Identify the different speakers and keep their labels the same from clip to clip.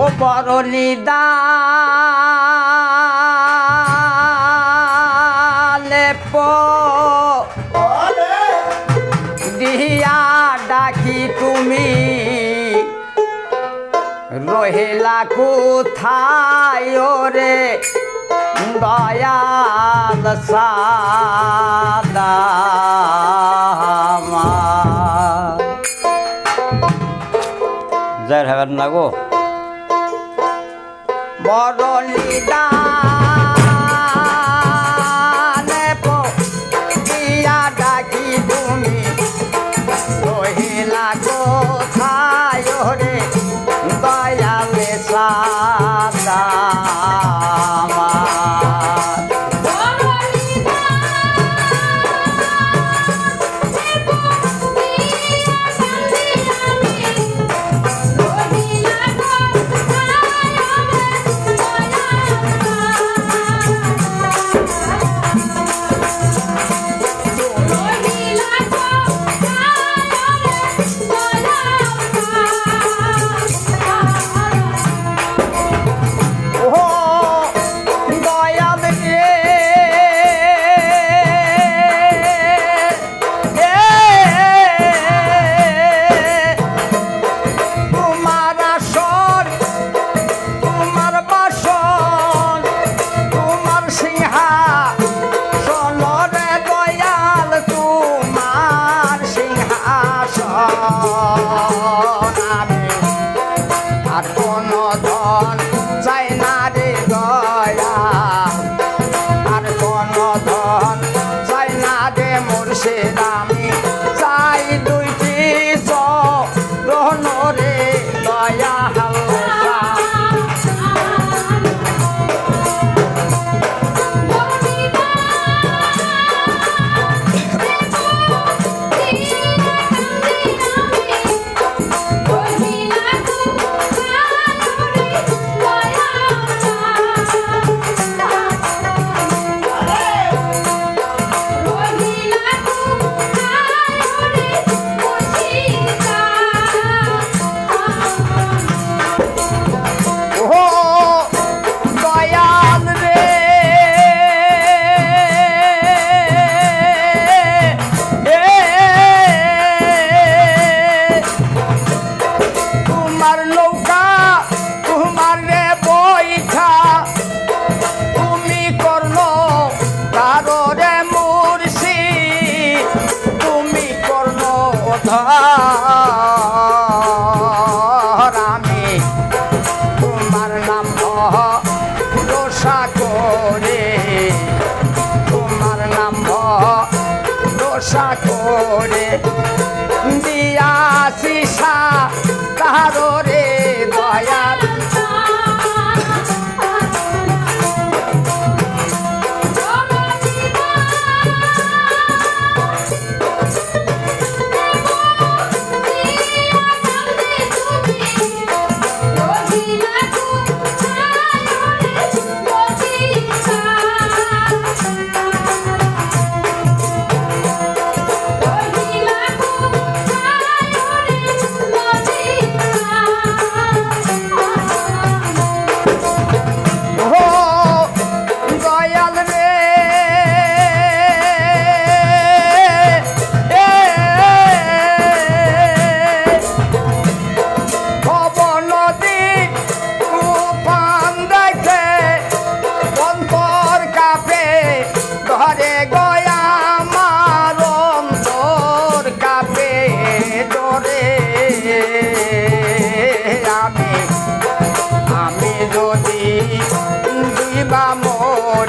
Speaker 1: ও নিদালে দিয়া ডাকি তুমি। রহিলা কোথায় রে দয়াল সাদা জয় হবেন না গো বড় said ঘর আমি তোমার নাম দোষা করে। তোমার নাম দোষা করে। দিয়াশিসা তাহারে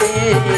Speaker 1: ver